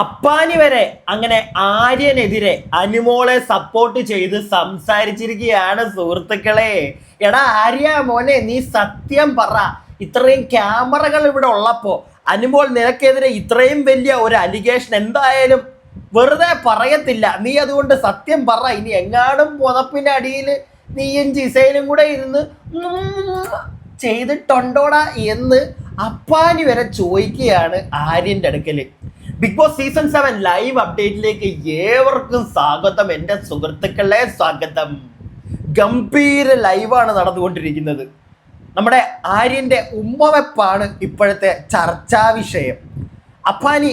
അപ്പാനി വരെ അങ്ങനെ ആര്യനെതിരെ അനുമോളെ സപ്പോർട്ട് ചെയ്ത് സംസാരിച്ചിരിക്കുകയാണ് സുഹൃത്തുക്കളെ. എടാ ആര്യ മോനെ നീ സത്യം പറ. ഇത്രയും ക്യാമറകൾ ഇവിടെ ഉള്ളപ്പോ അനുമോൾ നിനക്കെതിരെ ഇത്രയും വലിയ ഒരു അലിഗേഷൻ എന്തായാലും വെറുതെ പറയത്തില്ല. നീ അതുകൊണ്ട് സത്യം പറ. ഇനി എങ്ങാടും പുതപ്പിന്റെ അടിയിൽ നീയും ജിസയിലും കൂടെ ഇരുന്ന് ചെയ്തിട്ടുണ്ടോടാ എന്ന് അപ്പാനി വരെ ചോദിക്കുകയാണ് ആര്യന്റെ അടുക്കൽ. Bigg Boss season seven live അപ്ഡേറ്റിലേക്ക് ഏവർക്കും സ്വാഗതം. എന്റെ സുഹൃത്തുക്കളെ സ്വാഗതം. ഗംഭീര ലൈവാണ് നടന്നുകൊണ്ടിരിക്കുന്നത്. നമ്മുടെ ആര്യന്റെ ഉമ്മവെപ്പാണ് ഇപ്പോഴത്തെ ചർച്ചാ വിഷയം. അപ്പാനി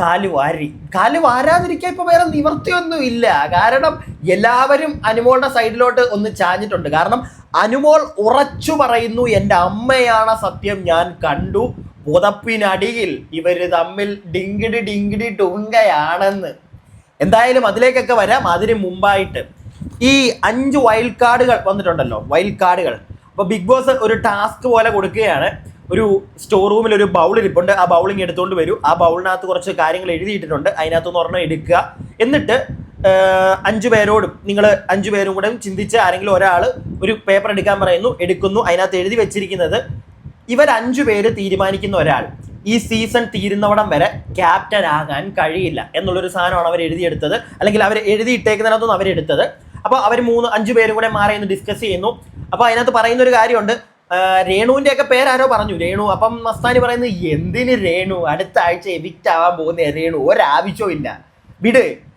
കാൽ വാരി കാൽ വാരാതിരിക്കാൻ ഇപ്പൊ വേറെ നിവർത്തിയൊന്നും ഇല്ല കാരണം എല്ലാവരും അനുമോളുടെ സൈഡിലോട്ട് ഒന്ന് ചാഞ്ഞിട്ടുണ്ട്. കാരണം അനുമോൾ ഉറച്ചു പറയുന്നു എന്റെ അമ്മയാണ് സത്യം ഞാൻ കണ്ടു. പുതപ്പിനടിയിൽ ഇവർ തമ്മിൽ ഡിങ്കിടി ഡിങ്കിടി ടുങ്കയാണെന്ന്. എന്തായാലും അതിലേക്കൊക്കെ വരാം. അതിന് മുമ്പായിട്ട് ഈ അഞ്ച് വൈൽഡ് കാർഡുകൾ വന്നിട്ടുണ്ടല്ലോ വൈൽഡ് കാർഡുകൾ അപ്പോൾ ബിഗ് ബോസ് ഒരു ടാസ്ക് പോലെ കൊടുക്കുകയാണ്. ഒരു സ്റ്റോർ റൂമിൽ ഒരു ബൗൾ ഇരിപ്പുണ്ട്. ആ ബൗളിങ് എടുത്തുകൊണ്ട് വരൂ. ആ ബൗളിനകത്ത് കുറച്ച് കാര്യങ്ങൾ എഴുതിയിട്ടിട്ടുണ്ട്. അതിനകത്തുനിന്ന് ഒരെണ്ണം എടുക്കുക. എന്നിട്ട് അഞ്ച് പേരോടും നിങ്ങൾ അഞ്ചു പേരും കൂടെ ചിന്തിച്ച് ആരെങ്കിലും ഒരാൾ ഒരു പേപ്പർ എടുക്കാൻ പറയുന്നു എടുക്കുന്നു. അതിനകത്ത് എഴുതി വെച്ചിരിക്കുന്നത് ഇവർ അഞ്ചു പേര് തീരുമാനിക്കുന്ന ഒരാൾ ഈ സീസൺ തീരുന്നവിടം വരെ ക്യാപ്റ്റൻ ആകാൻ കഴിയില്ല എന്നുള്ളൊരു സാധനമാണ് അവർ എഴുതിയെടുത്തത്. അല്ലെങ്കിൽ അവർ എഴുതിയിട്ടേക്കുന്നതിനകത്തൊന്നും അവരെടുത്തത് അപ്പോൾ അവർ മൂന്ന് അഞ്ചു പേരും കൂടെ മാറി എന്ന് ഡിസ്കസ് ചെയ്യുന്നു. അപ്പോൾ അതിനകത്ത് പറയുന്ന ഒരു കാര്യമുണ്ട്. ആ, രേണുവിന്റെ ഒക്കെ പേരാരോ പറഞ്ഞു. രേണു അപ്പം മസ്താനി പറയുന്നത് എന്തിന് രേണു? അടുത്ത ആഴ്ച എവിക്റ്റ് ആവാൻ പോകുന്ന രേണു. ഒരാവശ്യവും ഇല്ല വിട്.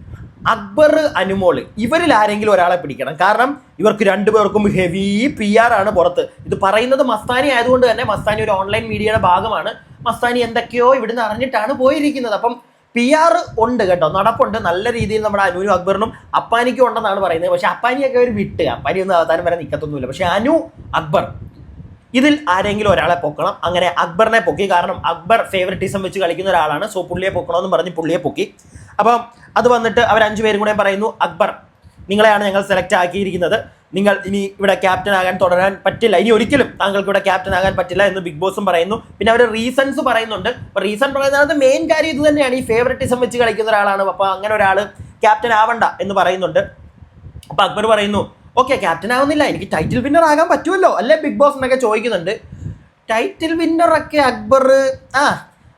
അക്ബർ അനുമോൾ ഇവരിൽ ആരെങ്കിലും ഒരാളെ പിടിക്കണം. കാരണം ഇവർക്ക് രണ്ടുപേർക്കും ഹെവി പി ആർ ആണ് പുറത്ത്. ഇത് പറയുന്നത് മസ്താനി ആയതുകൊണ്ട് തന്നെ മസ്താനി ഒരു ഓൺലൈൻ മീഡിയയുടെ ഭാഗമാണ്. മസ്താനി എന്തൊക്കെയോ ഇവിടുന്ന് അറിഞ്ഞിട്ടാണ് പോയിരിക്കുന്നത്. അപ്പം പി ആർ ഉണ്ട് കേട്ടോ. നടപ്പുണ്ട്. നല്ല രീതിയിൽ നമ്മുടെ അനുവിനും അക്ബറിനും അപ്പാനിക്കും ഉണ്ടെന്നാണ് പറയുന്നത്. പക്ഷെ അപ്പാനിയൊക്കെ അവർ വിട്ട്. അപ്പാനി ഒന്നും അവതാരം വരെ നിൽക്കത്തൊന്നുമില്ല പക്ഷെ അനു അക്ബർ. ഇതിൽ ആരെങ്കിലും ഒരാളെ പൊക്കണം. അങ്ങനെ അക്ബറിനെ പൊക്കി. കാരണം അക്ബർ ഫേവറിറ്റിസം വെച്ച് കളിക്കുന്ന ഒരാളാണ്. സോ പുള്ളിയെ പൊക്കണമെന്ന് പറഞ്ഞ് പുള്ളിയെ പൊക്കി. അപ്പം അത് വന്നിട്ട് അവർ അഞ്ചു പേരും കൂടെ പറയുന്നു അക്ബർ നിങ്ങളെയാണ് ഞങ്ങൾ സെലക്ട് ആക്കിയിരിക്കുന്നത്. നിങ്ങൾ ഇനി ഇവിടെ ക്യാപ്റ്റൻ ആകാൻ തുടരാൻ പറ്റില്ല. ഇനി ഒരിക്കലും താങ്കൾക്ക് ഇവിടെ ക്യാപ്റ്റൻ ആകാൻ പറ്റില്ല എന്ന് ബിഗ് ബോസും പറയുന്നു. പിന്നെ അവർ റീസൺസ് പറയുന്നുണ്ട്. അപ്പോൾ റീസൺ പറയുന്നത് മെയിൻ കാര്യം ഇത് തന്നെയാണ്. ഈ ഫേവററ്റിസം വെച്ച് കളിക്കുന്ന ഒരാളാണ്. അപ്പോൾ അങ്ങനെ ഒരാൾ ക്യാപ്റ്റൻ ആവണ്ട എന്ന് പറയുന്നുണ്ട്. അപ്പൊ അക്ബർ പറയുന്നു ഓക്കെ ക്യാപ്റ്റൻ ആവുന്നില്ല. എനിക്ക് ടൈറ്റിൽ വിന്നർ ആകാൻ പറ്റുമല്ലോ. അല്ലേ ബിഗ് ബോസ് എന്നൊക്കെ ചോദിക്കുന്നുണ്ട്. ടൈറ്റിൽ വിന്നർ ഒക്കെ അക്ബർ ആ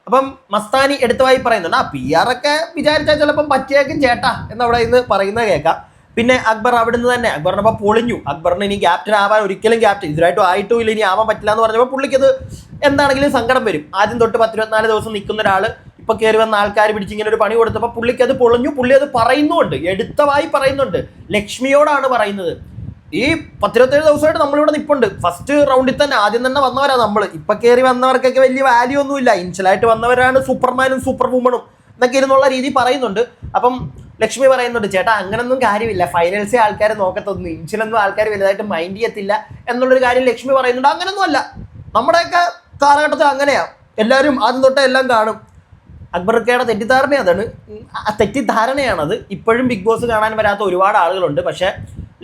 അപ്പം മസ്താനി എടുത്തവായി പറയുന്നുണ്ട് ആ പി ആർ ഒക്കെ വിചാരിച്ചാൽ ചിലപ്പം പറ്റിയേക്കും ചേട്ടാ എന്ന് അവിടെ ഇന്ന് പറയുന്നത് കേൾക്കാം. പിന്നെ അക്ബർ അവിടുന്ന് തന്നെ അക്ബറിനപ്പം പൊളിഞ്ഞു. അക്ബറിന് ഇനി ക്യാപ്റ്റൻ ആവാൻ ഒരിക്കലും ക്യാപ്റ്റൻ ഇതുവരായിട്ടും ആയിട്ടും ഇല്ല ഇനി ആവാൻ പറ്റില്ല എന്ന് പറഞ്ഞപ്പോൾ പുള്ളിക്കത് എന്താണെങ്കിലും സങ്കടം വരും. ആദ്യം തൊട്ട് പത്തിരുപത്തിനാല് ദിവസം നിൽക്കുന്ന ഒരാൾ ഇപ്പം കയറി വന്ന ആൾക്കാർ പിടിച്ച് ഇങ്ങനെ ഒരു പണി കൊടുത്തപ്പോൾ പുള്ളിക്കത് പൊളിഞ്ഞു. പുള്ളി അത് പറയുന്നുണ്ട് എടുത്തവായി പറയുന്നുണ്ട്. ലക്ഷ്മിയോടാണ് പറയുന്നത്. ഈ പത്തിരുപത്തേഴ് ദിവസമായിട്ട് നമ്മളിവിടെ നിൽപ്പുണ്ട് ഫസ്റ്റ് റൗണ്ടിൽ തന്നെ ആദ്യം തന്നെ വന്നവരാ നമ്മൾ ഇപ്പൊ കയറി വന്നവർക്കൊക്കെ വലിയ വാല്യൂ ഒന്നുമില്ല. ഇൻഷലായിട്ട് വന്നവരാണ് സൂപ്പർമാനും സൂപ്പർ വുമണും എന്നൊക്കെ ഇരുന്നുള്ള രീതി പറയുന്നുണ്ട്. അപ്പം ലക്ഷ്മി പറയുന്നുണ്ട് ചേട്ടാ അങ്ങനൊന്നും കാര്യമില്ല. ഫൈനൽസേ ആൾക്കാർ നോക്കത്തൊന്നും ഇൻഷലൊന്നും ആൾക്കാർ വലുതായിട്ട് മൈൻഡ് ചെയ്യത്തില്ല. എന്നുള്ളൊരു കാര്യം ലക്ഷ്മി പറയുന്നുണ്ട്. അങ്ങനൊന്നും അല്ല നമ്മുടെയൊക്കെ കാലഘട്ടത്തിൽ അങ്ങനെയാ. എല്ലാവരും ആദ്യം തൊട്ടേ എല്ലാം കാണും. അക്ബർക്കയുടെ തെറ്റിദ്ധാരണ അതാണ്. തെറ്റിദ്ധാരണയാണത്. ഇപ്പോഴും ബിഗ് ബോസ് കാണാൻ വരാത്ത ഒരുപാട് ആളുകളുണ്ട്. പക്ഷേ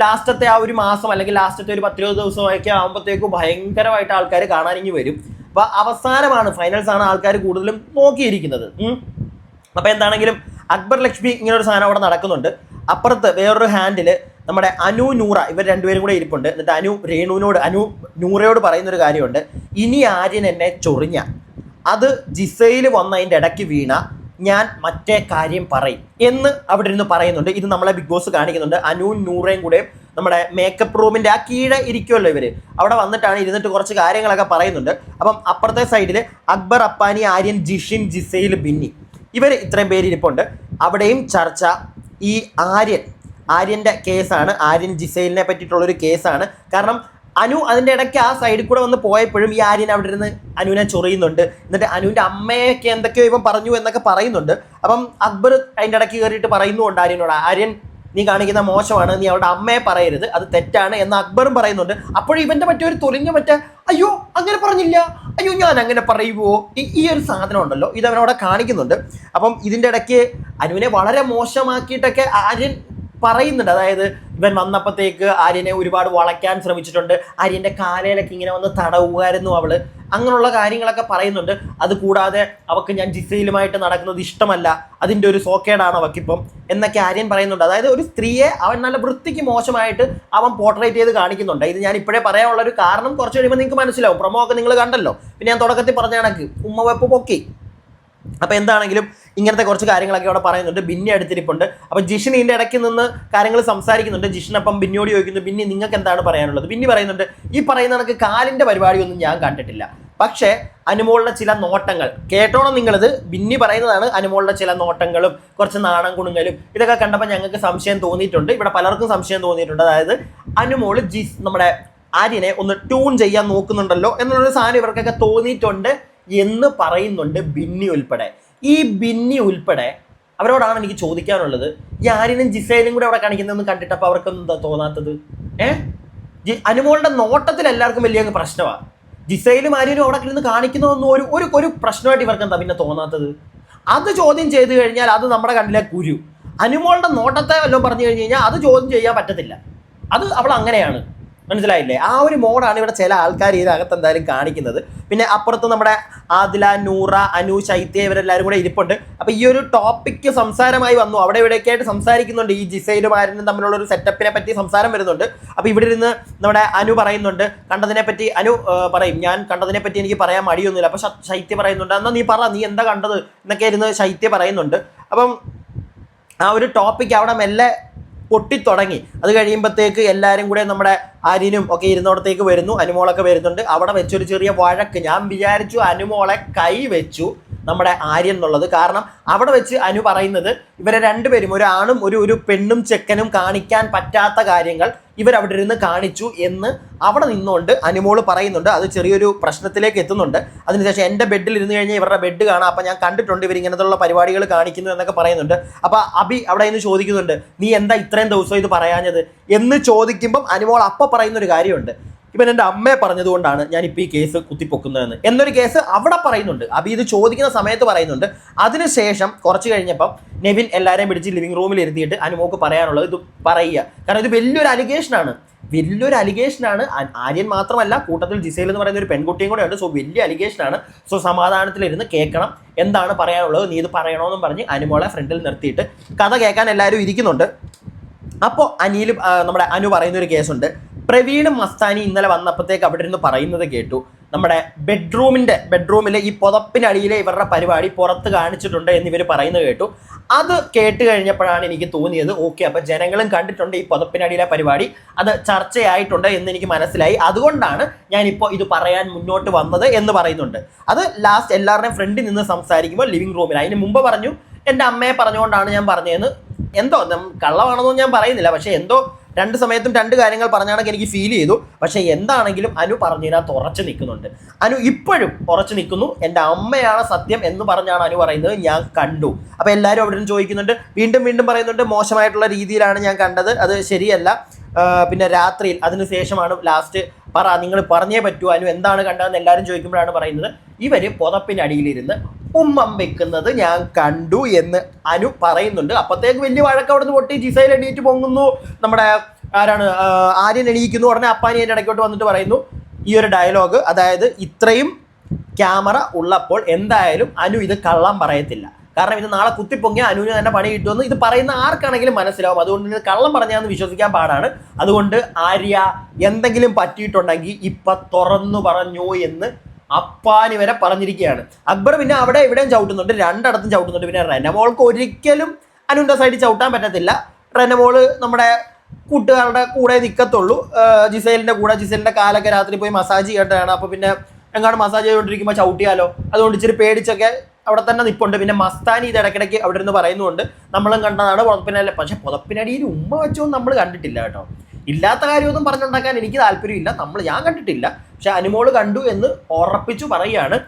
ലാസ്റ്റത്തെ ആ ഒരു മാസം അല്ലെങ്കിൽ ലാസ്റ്റത്തെ ഒരു പത്തിരുപത് ദിവസമൊക്കെ ആകുമ്പോഴത്തേക്കും ഭയങ്കരമായിട്ട് ആൾക്കാർ കാണാനിങ്ങി വരും. അപ്പോൾ അവസാനമാണ് ഫൈനൽസ് ആണ് ആൾക്കാർ കൂടുതലും നോക്കിയിരിക്കുന്നത്. അപ്പോൾ എന്താണെങ്കിലും അക്ബർ ലക്ഷ്മി ഇങ്ങനെ ഒരു സാധനം അവിടെ നടക്കുന്നുണ്ട്. അപ്പുറത്ത് വേറൊരു ഹാൻഡിൽ നമ്മുടെ അനു നൂറ ഇവർ രണ്ടുപേരും കൂടെ ഇരിപ്പുണ്ട്. എന്നിട്ട് അനു രേണുവിനോട് അനു നൂറയോട് പറയുന്നൊരു കാര്യമുണ്ട്. ഇനി ആര്യൻ എന്നെ ചൊറിഞ്ഞ. അത് ജിസയിൽ വന്നതിന്റെ ഇടയ്ക്ക് വീണ. ഞാൻ മറ്റേ കാര്യം പറയും എന്ന് അവിടെ ഇരുന്ന് പറയുന്നുണ്ട്. ഇത് നമ്മളെ ബിഗ് ബോസ് കാണിക്കുന്നുണ്ട്. അനു നൂറേയും കൂടെ നമ്മുടെ മേക്കപ്പ് റൂമിന്റെ ആ കീഴെ ഇരിക്കുമല്ലോ ഇവർ അവിടെ വന്നിട്ടാണ് ഇരുന്നിട്ട് കുറച്ച് കാര്യങ്ങളൊക്കെ പറയുന്നുണ്ട്. അപ്പം അപ്പുറത്തെ സൈഡിൽ അക്ബർ അപ്പാനി ആര്യൻ ജിഷിൻ ജിസയിൽ ബിന്നി. ഇവർ ഇത്രയും പേര് ഇരിപ്പുണ്ട്. അവിടെയും ചർച്ച ഈ ആര്യൻ. ആര്യന്റെ കേസാണ് ആര്യൻ ജിസൈലിനെ പറ്റിയിട്ടുള്ളൊരു കേസാണ് കാരണം അനു അതിന്റെ ഇടയ്ക്ക് ആ സൈഡിൽ കൂടെ വന്ന് പോയപ്പോഴും ഈ ആര്യൻ അവിടെ ഇരുന്ന് അനുവിനെ ചൊറിയുന്നുണ്ട്. എന്നിട്ട് അനുവിന്റെ അമ്മയൊക്കെ എന്തൊക്കെയോ ഇവൻ പറഞ്ഞു എന്നൊക്കെ പറയുന്നുണ്ട്. അപ്പം അക്ബർ അതിന്റെ ഇടയ്ക്ക് കയറിയിട്ട് പറയുന്നുണ്ട് ആര്യനോട് ആര്യൻ നീ കാണിക്കുന്ന മോശമാണ് നീ അവളുടെ അമ്മയെ പറയരുത് അത് തെറ്റാണ് എന്ന് അക്ബറും പറയുന്നുണ്ട്. അപ്പോഴും ഇവന്റെ മറ്റേ ഒരു തൊലിഞ്ഞ മറ്റേ അയ്യോ അങ്ങനെ പറഞ്ഞില്ല അയ്യോ ഞാൻ അങ്ങനെ പറയുമോ ഈ ഈ ഒരു സാധനം ഉണ്ടല്ലോ ഇത് അവനവിടെ കാണിക്കുന്നുണ്ട്. അപ്പം ഇതിന്റെ ഇടയ്ക്ക് അനുവിനെ വളരെ മോശമാക്കിയിട്ടൊക്കെ ആര്യൻ പറയുന്നുണ്ട്. അതായത് ഇവൻ വന്നപ്പോഴത്തേക്ക് ആര്യനെ ഒരുപാട് വളയ്ക്കാൻ ശ്രമിച്ചിട്ടുണ്ട്. ആര്യന്റെ കാലയിലൊക്കെ ഇങ്ങനെ വന്ന് തടവുകയായിരുന്നു അവൾ. അങ്ങനെയുള്ള കാര്യങ്ങളൊക്കെ പറയുന്നുണ്ട്. അത് കൂടാതെ അവക്ക് ഞാൻ ജിസയിലുമായിട്ട് നടക്കുന്നത് ഇഷ്ടമല്ല. അതിന്റെ ഒരു സോക്കേടാണ് അവക്കിപ്പം എന്നൊക്കെ ആര്യൻ പറയുന്നുണ്ട്. അതായത് ഒരു സ്ത്രീയെ അവൻ നല്ല വൃത്തിക്ക് മോശമായിട്ട് അവൻ പോർട്രേറ്റ് ചെയ്ത് കാണിക്കുന്നുണ്ട്. ഇത് ഞാൻ ഇപ്പോഴേ പറയാനുള്ള ഒരു കാരണം കുറച്ച് കഴിയുമ്പോൾ നിങ്ങൾക്ക് മനസ്സിലാവും. പ്രൊമോ ഒക്കെ നിങ്ങൾ കണ്ടല്ലോ. പിന്നെ ഞാൻ തുടക്കത്തിൽ പറഞ്ഞ കണക്ക്. ഉമ്മ വെപ്പ് പൊക്കി. അപ്പോൾ എന്താണെങ്കിലും ഇങ്ങനത്തെ കുറച്ച് കാര്യങ്ങളൊക്കെ അവിടെ പറയുന്നുണ്ട്. ബിന്നി അടുത്തിരിപ്പുണ്ട്. അപ്പോൾ ജിഷിൻ ഇതിന്റെ ഇടയ്ക്ക് നിന്ന് കാര്യങ്ങൾ സംസാരിക്കുന്നുണ്ട്. ജിഷിൻ അപ്പം ബിന്നിയോട് ചോദിക്കുന്നു ബിന്നി നിങ്ങൾക്ക് എന്താണ് പറയാനുള്ളത്? ബിന്നി പറയുന്നുണ്ട് ഈ പറയുന്ന കണക്ക് കാലിന്റെ പരിപാടിയൊന്നും ഞാൻ കണ്ടിട്ടില്ല. പക്ഷേ അനുമോളുടെ ചില നോട്ടങ്ങൾ കേട്ടോണം നിങ്ങളിത്? ബിന്നി പറയുന്നതാണ് അനുമോളുടെ ചില നോട്ടങ്ങളും കുറച്ച് നാണം കുണുങ്ങലും ഇതൊക്കെ കണ്ടപ്പോൾ ഞങ്ങൾക്ക് സംശയം തോന്നിയിട്ടുണ്ട്. ഇവിടെ പലർക്കും സംശയം തോന്നിയിട്ടുണ്ട്. അതായത് അനുമോൾ ജിസ് നമ്മുടെ ആര്യനെ ഒന്ന് ട്യൂൺ ചെയ്യാൻ നോക്കുന്നുണ്ടല്ലോ എന്നുള്ളൊരു സാധനം ഇവർക്കൊക്കെ തോന്നിയിട്ടുണ്ട്. എന്ന് പറയുന്നുണ്ട് ബിന്നി ഉൾപ്പെടെ. ഈ ബിന്നി ഉൾപ്പെടെ അവരോടാണ് എനിക്ക് ചോദിക്കാനുള്ളത്. ഈ ആര്യനും ജിസേലും കൂടെ അവിടെ കാണിക്കുന്നതെന്ന് കണ്ടിട്ടപ്പോൾ അവർക്കൊന്നും എന്താ തോന്നാത്തത്? ഏ? അനുമോളുടെ നോട്ടത്തിൽ എല്ലാവർക്കും വലിയ പ്രശ്നമാണ് ജിസയിലും ആര്യനും അവിടെ ഇരുന്ന് കാണിക്കുന്നതൊന്നും ഒരു ഒരു ഒരു പ്രശ്നമായിട്ട് ഇവർക്ക് എന്താ പിന്നെ തോന്നാത്തത്? അത് ചോദ്യം ചെയ്തു കഴിഞ്ഞാൽ അത് നമ്മുടെ കണ്ണിലെ കുരു. അനുമോളുടെ നോട്ടത്തെ വല്ലതും പറഞ്ഞു കഴിഞ്ഞു കഴിഞ്ഞാൽ അത് ചോദ്യം ചെയ്യാൻ പറ്റത്തില്ല. അത് അവൾ അങ്ങനെയാണ്. മനസ്സിലായില്ലേ? ആ ഒരു മോഡാണ് ഇവിടെ ചില ആൾക്കാർ ഇതിനകത്ത് എന്തായാലും കാണിക്കുന്നത്. പിന്നെ അപ്പുറത്ത് നമ്മുടെ ആദില നൂറ അനു ശൈത്യ ഇവരെല്ലാവരും കൂടെ ഇരിപ്പുണ്ട്. അപ്പൊ ഈ ഒരു ടോപ്പിക്ക് സംസാരമായി വന്നു. അവിടെ ഇവിടെയൊക്കെ ആയിട്ട് സംസാരിക്കുന്നുണ്ട്. ഈ ജിസൈലും ആര്യനും തമ്മിലുള്ള ഒരു സെറ്റപ്പിനെ പറ്റി സംസാരം വരുന്നുണ്ട്. അപ്പൊ ഇവിടെ ഇരുന്ന് നമ്മുടെ അനു പറയുന്നുണ്ട്. കണ്ടതിനെ പറ്റി അനു പറയും. ഞാൻ കണ്ടതിനെ പറ്റി എനിക്ക് പറയാൻ മടിയൊന്നുമില്ല. അപ്പൊ ശൈത്യ പറയുന്നുണ്ട്. എന്നാ നീ പറ. നീ എന്താ കണ്ടത്? എന്നൊക്കെ ഇരുന്ന് ശൈത്യ പറയുന്നുണ്ട്. അപ്പം ആ ഒരു ടോപ്പിക് അവിടെ മെല്ലെ പൊട്ടിത്തുടങ്ങി. അത് കഴിയുമ്പോഴത്തേക്ക് എല്ലാവരും കൂടെ നമ്മുടെ ആരിനും ഒക്കെ ഇരുന്നോടത്തേക്ക് വരുന്നു. അനുമോളൊക്കെ വരുന്നുണ്ട്. അവിടെ വെച്ചൊരു ചെറിയ വഴക്ക്. ഞാൻ വിചാരിച്ചു അനുമോളെ കൈ വെച്ചു. നമ്മുടെ ആര്യൻ എന്നുള്ളത്. കാരണം അവിടെ വെച്ച് അനു പറയുന്നത് ഇവരെ രണ്ടുപേരും ഒരു ആണും ഒരു ഒരു പെണ്ണും ചെക്കനും കാണിക്കാൻ പറ്റാത്ത കാര്യങ്ങൾ ഇവരവിടെ ഇരുന്ന് കാണിച്ചു എന്ന് അവിടെ നിന്നുകൊണ്ട് അനുമോൾ പറയുന്നുണ്ട്. അത് ചെറിയൊരു പ്രശ്നത്തിലേക്ക് എത്തുന്നുണ്ട്. അതിനുശേഷം എന്റെ ബെഡിൽ ഇരുന്ന് കഴിഞ്ഞാൽ ഇവരുടെ ബെഡ് കാണാം. അപ്പം ഞാൻ കണ്ടിട്ടുണ്ട് ഇവരിങ്ങനത്തുള്ള പരിപാടികൾ കാണിക്കുന്നു എന്നൊക്കെ പറയുന്നുണ്ട്. അപ്പം അബി അവിടെ നിന്ന് ചോദിക്കുന്നുണ്ട് നീ എന്താ ഇത്രയും ദിവസം ഇത് പറയാഞ്ഞത്? എന്ന് ചോദിക്കുമ്പം അനുമോൾ അപ്പം പറയുന്നൊരു കാര്യമുണ്ട്. ഇവൻ എന്റെ അമ്മയെ പറഞ്ഞതുകൊണ്ടാണ് ഞാൻ ഇപ്പോൾ ഈ കേസ് കുത്തിപ്പൊക്കുന്നതെന്ന്. എന്നൊരു കേസ് അവിടെ പറയുന്നുണ്ട്. അബി ഇത് ചോദിക്കുന്ന സമയത്ത് പറയുന്നുണ്ട്. അതിനുശേഷം കുറച്ച് കഴിഞ്ഞപ്പം നെവിൻ എല്ലാവരെയും പിടിച്ച് ലിവിംഗ് റൂമിൽ ഇരുത്തിയിട്ട് അനുമോക്ക് പറയാനുള്ളത് ഇത് പറയുക. കാരണം ഇത് വലിയൊരു അലിഗേഷനാണ് വലിയൊരു അലിഗേഷനാണ് ആര്യൻ മാത്രമല്ല കൂട്ടത്തിൽ ജിസേൽ എന്ന് പറയുന്ന ഒരു പെൺകുട്ടിയും കൂടെ ഉണ്ട്. സോ വലിയ അലിഗേഷനാണ് സോ സമാധാനത്തിലിരുന്ന് കേൾക്കണം. എന്താണ് പറയാനുള്ളത്? നീ ഇത് പറയണമെന്നും പറഞ്ഞ് അനുമോളെ ഫ്രണ്ടിൽ നിർത്തിയിട്ട് കഥ കേൾക്കാൻ എല്ലാവരും ഇരിക്കുന്നുണ്ട്. അപ്പോൾ അനിയിൽ നമ്മുടെ അനു പറയുന്ന ഒരു കേസുണ്ട്. പ്രവീണും മസ്താനി ഇന്നലെ വന്നപ്പോഴത്തേക്ക് അവിടെ ഇരുന്ന് പറയുന്നത് കേട്ടു. നമ്മുടെ ബെഡ്റൂമിന്റെ ബെഡ്റൂമിലെ ഈ പുതപ്പിനടിയിലെ ഇവരുടെ പരിപാടി പുറത്ത് കാണിച്ചിട്ടുണ്ട് എന്ന് പറയുന്നത് കേട്ടു. അത് കേട്ട് കഴിഞ്ഞപ്പോഴാണ് എനിക്ക് തോന്നിയത് ഓക്കെ അപ്പോൾ ജനങ്ങളും കണ്ടിട്ടുണ്ട് ഈ പുതപ്പിനടിയിലെ പരിപാടി. അത് ചർച്ചയായിട്ടുണ്ട് എന്ന് എനിക്ക് മനസ്സിലായി. അതുകൊണ്ടാണ് ഞാനിപ്പോൾ ഇത് പറയാൻ മുന്നോട്ട് വന്നത് എന്ന് പറയുന്നുണ്ട്. അത് ലാസ്റ്റ് എല്ലാവരുടെയും ഫ്രണ്ടിൽ നിന്ന് സംസാരിക്കുമ്പോൾ ലിവിംഗ് റൂമിൽ അതിന് മുമ്പ് പറഞ്ഞു എന്റെ അമ്മയെ പറഞ്ഞുകൊണ്ടാണ് ഞാൻ പറഞ്ഞതെന്ന്. എന്തോ കള്ളമാണെന്നൊന്നും ഞാൻ പറയുന്നില്ല. പക്ഷേ എന്തോ രണ്ട് സമയത്തും രണ്ട് കാര്യങ്ങൾ പറഞ്ഞാണെങ്കിൽ എനിക്ക് ഫീൽ ചെയ്തു. പക്ഷേ എന്താണെങ്കിലും അനു പറഞ്ഞതിനകത്ത് ഉറച്ചു നിൽക്കുന്നുണ്ട്. അനു ഇപ്പോഴും ഉറച്ചു നിൽക്കുന്നു. എന്റെ അമ്മയാണ് സത്യം എന്ന് പറഞ്ഞാണ് അനു പറയുന്നത്. ഞാൻ കണ്ടു. അപ്പോൾ എല്ലാവരും അവിടെ നിന്ന് ചോദിക്കുന്നുണ്ട്. വീണ്ടും വീണ്ടും പറയുന്നുണ്ട്. മോശമായിട്ടുള്ള രീതിയിലാണ് ഞാൻ കണ്ടത്. അത് ശരിയല്ല. പിന്നെ രാത്രിയിൽ അതിനുശേഷമാണ് ലാസ്റ്റ് പറ. നിങ്ങൾ പറഞ്ഞേ പറ്റൂ. അനു എന്താണ് കണ്ടതെന്ന് എല്ലാവരും ചോദിക്കുമ്പോഴാണ് പറയുന്നത്. ഇവർ പുതപ്പിനടിയിലിരുന്ന് ഉമ്മം വെക്കുന്നത് ഞാൻ കണ്ടു എന്ന് അനു പറയുന്നുണ്ട്. അപ്പത്തേക്ക് വലിയ വഴക്ക് അവിടെ നിന്ന് പൊട്ടി. ജിസൈൽ എണീറ്റ് പൊങ്ങുന്നു. നമ്മുടെ ആരാണ്? ആര്യൻ എണീക്കുന്നു. ഉടനെ അപ്പാനി എന്റെ ഇടയ്ക്കോട്ട് വന്നിട്ട് പറയുന്നു. ഈ ഒരു ഡയലോഗ് അതായത് ഇത്രയും ക്യാമറ ഉള്ളപ്പോൾ എന്തായാലും അനു ഇത് കള്ളം പറയത്തില്ല. കാരണം ഇത് നാളെ കുത്തിപ്പൊങ്ങിയ അനുവിന് തന്നെ പണി കിട്ടുമെന്ന് ഇത് പറയുന്ന ആർക്കാണെങ്കിലും മനസ്സിലാവും. അതുകൊണ്ട് ഇത് കള്ളം പറഞ്ഞാന്ന് വിശ്വസിക്കാൻ പാടാണ്. അതുകൊണ്ട് ആര്യ എന്തെങ്കിലും പറ്റിയിട്ടുണ്ടെങ്കിൽ ഇപ്പം തുറന്നു പറഞ്ഞു എന്ന് അപ്പാനി വരെ പറഞ്ഞിരിക്കുകയാണ്. അക്ബർ പിന്നെ അവിടെ ഇവിടെയും ചവിട്ടുന്നുണ്ട്. രണ്ടിടത്തും ചവിട്ടുന്നുണ്ട്. പിന്നെ റെനമോൾക്ക് ഒരിക്കലും അനുവിന്റെ സൈഡിൽ ചവിട്ടാൻ പറ്റത്തില്ല. റെനമോൾ നമ്മുടെ കൂട്ടുകാരുടെ കൂടെ നിൽക്കത്തുള്ളൂ ജിസൈലിന്റെ കൂടെ. ജിസൈലിന്റെ കാലൊക്കെ രാത്രി പോയി മസാജ് ചെയ്യേണ്ടതാണ്. അപ്പോൾ പിന്നെ എങ്ങാണ്ട് മസാജ് ചെയ്തുകൊണ്ടിരിക്കുമ്പോൾ ചവിട്ടിയാലോ? അതുകൊണ്ട് ഇച്ചിരി പേടിച്ചൊക്കെ അവിടെ തന്നെ നിൽപ്പുണ്ട് പിന്നെ മസ്താനി ഇത് ഇടയ്ക്കിടയ്ക്ക് അവിടെ നിന്ന് പറയുന്നുണ്ട്. നമ്മളും കണ്ടതാണ് പുതപ്പിനല്ല പക്ഷെ പുതപ്പിനടിയിൽ ഉമ്മ വെച്ചോ നമ്മൾ കണ്ടിട്ടില്ല കേട്ടോ. ഇല്ലാത്ത കാര്യമൊന്നും പറഞ്ഞുണ്ടാക്കാൻ എനിക്ക് താല്പര്യമില്ല. നമ്മൾ ഞാൻ കണ്ടിട്ടില്ല. പക്ഷെ അനുമോൾ കണ്ടു എന്ന് ഉറപ്പിച്ചു പറയുകയാണ്.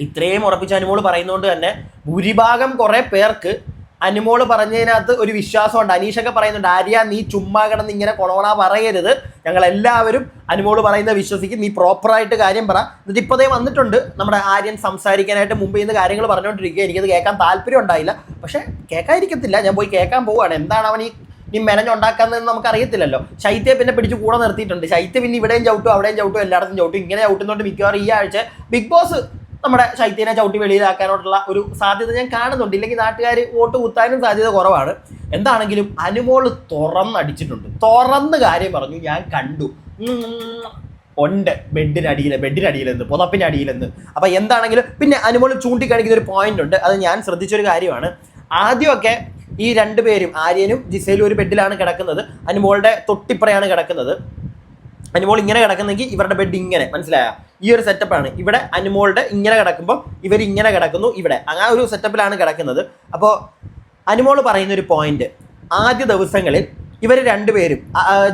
ഇത്രയും ഉറപ്പിച്ച് അനുമോൾ പറയുന്നതുകൊണ്ട് തന്നെ ഭൂരിഭാഗം കുറെ പേർക്ക് അനുമോൾ പറഞ്ഞതിനകത്ത് ഒരു വിശ്വാസമുണ്ട്. അനീഷൊക്കെ പറയുന്നുണ്ട് ആര്യ നീ ചുമ്മാ കിടന്ന് ഇങ്ങനെ കൊളോണ പറയരുത്. ഞങ്ങൾ എല്ലാവരും അനുമോൾ പറയുന്നത് വിശ്വസിക്കും. നീ പ്രോപ്പറായിട്ട് കാര്യം പറ. എന്നിട്ട് ഇപ്പോഴേ വന്നിട്ടുണ്ട് നമ്മുടെ ആര്യൻ സംസാരിക്കാനായിട്ട് മുമ്പ് നിന്ന് കാര്യങ്ങൾ പറഞ്ഞുകൊണ്ടിരിക്കുക എനിക്കത് കേൾക്കാൻ താല്പര്യം ഉണ്ടായില്ല. പക്ഷേ കേൾക്കാതിരിക്കത്തില്ല. ഞാൻ പോയി കേൾക്കാൻ പോവുകയാണ്. എന്താണ് അവൻ ഈ നീ മെനഞ്ഞുണ്ടാക്കാന്നതെന്ന് നമുക്ക് അറിയത്തില്ലല്ലോ ശൈത്യ പിന്നെ പിടിച്ച് കൂടെ നിർത്തിയിട്ടുണ്ട്. ശൈത്യ പിന്നെ ഇവിടെയും ചവിട്ടും അവിടെയും ചവിട്ടും എല്ലായിടത്തും ചവിട്ടും. ഇങ്ങനെ ചവിട്ടുന്നതുകൊണ്ട് മിക്കവാറും ഈ ആഴ്ച ബിഗ് ബോസ് നമ്മുടെ ശൈത്യനെ ചവിട്ടി വെളിയിലാക്കാനോടുള്ള ഒരു സാധ്യത ഞാൻ കാണുന്നുണ്ട്. ഇല്ലെങ്കിൽ നാട്ടുകാർ വോട്ട് കുത്താനും സാധ്യത കുറവാണ്. എന്താണെങ്കിലും അനുമോൾ തുറന്നടിച്ചിട്ടുണ്ട്. തുറന്ന് കാര്യം പറഞ്ഞു. ഞാൻ കണ്ടു. ഉണ്ട്. ബെഡിനടിയിൽ ബെഡിനടിയിലെന്ന് പുതപ്പിനടിയിലെന്ന് അപ്പൊ എന്താണെങ്കിലും പിന്നെ അനുമോൾ ചൂണ്ടിക്കാണിക്കുന്ന ഒരു പോയിന്റ് ഉണ്ട്. അത് ഞാൻ ശ്രദ്ധിച്ചൊരു കാര്യമാണ്. ആദ്യമൊക്കെ ഈ രണ്ടുപേരും ആര്യനും ജിസയിലും ഒരു ബെഡിലാണ് കിടക്കുന്നത്. അനുമോളുടെ തൊട്ടിപ്പറയാണ് കിടക്കുന്നത്. അനുമോൾ ഇങ്ങനെ കിടക്കുന്നെങ്കിൽ ഇവരുടെ ബെഡ് ഇങ്ങനെ മനസ്സിലായ? ഈ ഒരു സെറ്റപ്പാണ് ഇവിടെ അനുമോളുടെ ഇങ്ങനെ കിടക്കുമ്പോൾ ഇവർ ഇങ്ങനെ കിടക്കുന്നു ഇവിടെ. ആ ഒരു സെറ്റപ്പിലാണ് കിടക്കുന്നത്. അപ്പോൾ അനുമോൾ പറയുന്ന ഒരു പോയിന്റ് ആദ്യ ദിവസങ്ങളിൽ ഇവർ രണ്ടുപേരും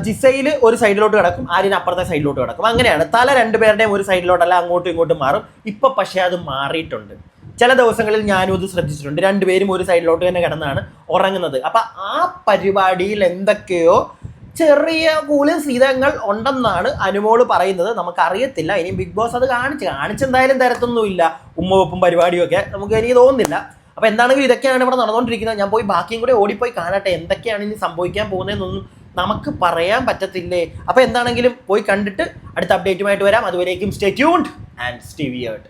ജിസയിൽ ഒരു സൈഡിലോട്ട് കിടക്കും ആര്യൻ അപ്പുറത്തെ സൈഡിലോട്ട് കിടക്കും. അങ്ങനെയാണ്. തല രണ്ടുപേരുടെയും ഒരു സൈഡിലോട്ടല്ല അങ്ങോട്ടും ഇങ്ങോട്ടും മാറും. ഇപ്പൊ പക്ഷേ അത് മാറിയിട്ടുണ്ട്. ചില ദിവസങ്ങളിൽ ഞാനും ഇത് ശ്രദ്ധിച്ചിട്ടുണ്ട്. രണ്ടുപേരും ഒരു സൈഡിലോട്ട് തന്നെ കിടന്നാണ് ഉറങ്ങുന്നത്. അപ്പം ആ പരിപാടിയിൽ എന്തൊക്കെയോ ചെറിയ കുലസിതങ്ങൾ ഉണ്ടെന്നാണ് അനുമോൾ പറയുന്നത്. നമുക്കറിയത്തില്ല. ഇനി ബിഗ് ബോസ് അത് കാണിച്ച് കാണിച്ചെന്തായാലും തരത്തൊന്നുമില്ല. ഉമ്മവെപ്പും പരിപാടിയൊക്കെ നമുക്ക് എനിക്ക് തോന്നുന്നില്ല. അപ്പോൾ എന്താണെങ്കിലും ഇതൊക്കെയാണ് ഇവിടെ നടന്നുകൊണ്ടിരിക്കുന്നത്. ഞാൻ പോയി ബാക്കിയും കൂടെ ഓടിപ്പോയി കാണട്ടെ. എന്തൊക്കെയാണ് ഇനി സംഭവിക്കാൻ പോകുന്നതെന്നൊന്നും നമുക്ക് പറയാൻ പറ്റത്തില്ലേ? അപ്പോൾ എന്താണെങ്കിലും പോയി കണ്ടിട്ട് അടുത്ത അപ്ഡേറ്റുമായിട്ട് വരാം. അതുവരേക്കും stay tuned and stay weird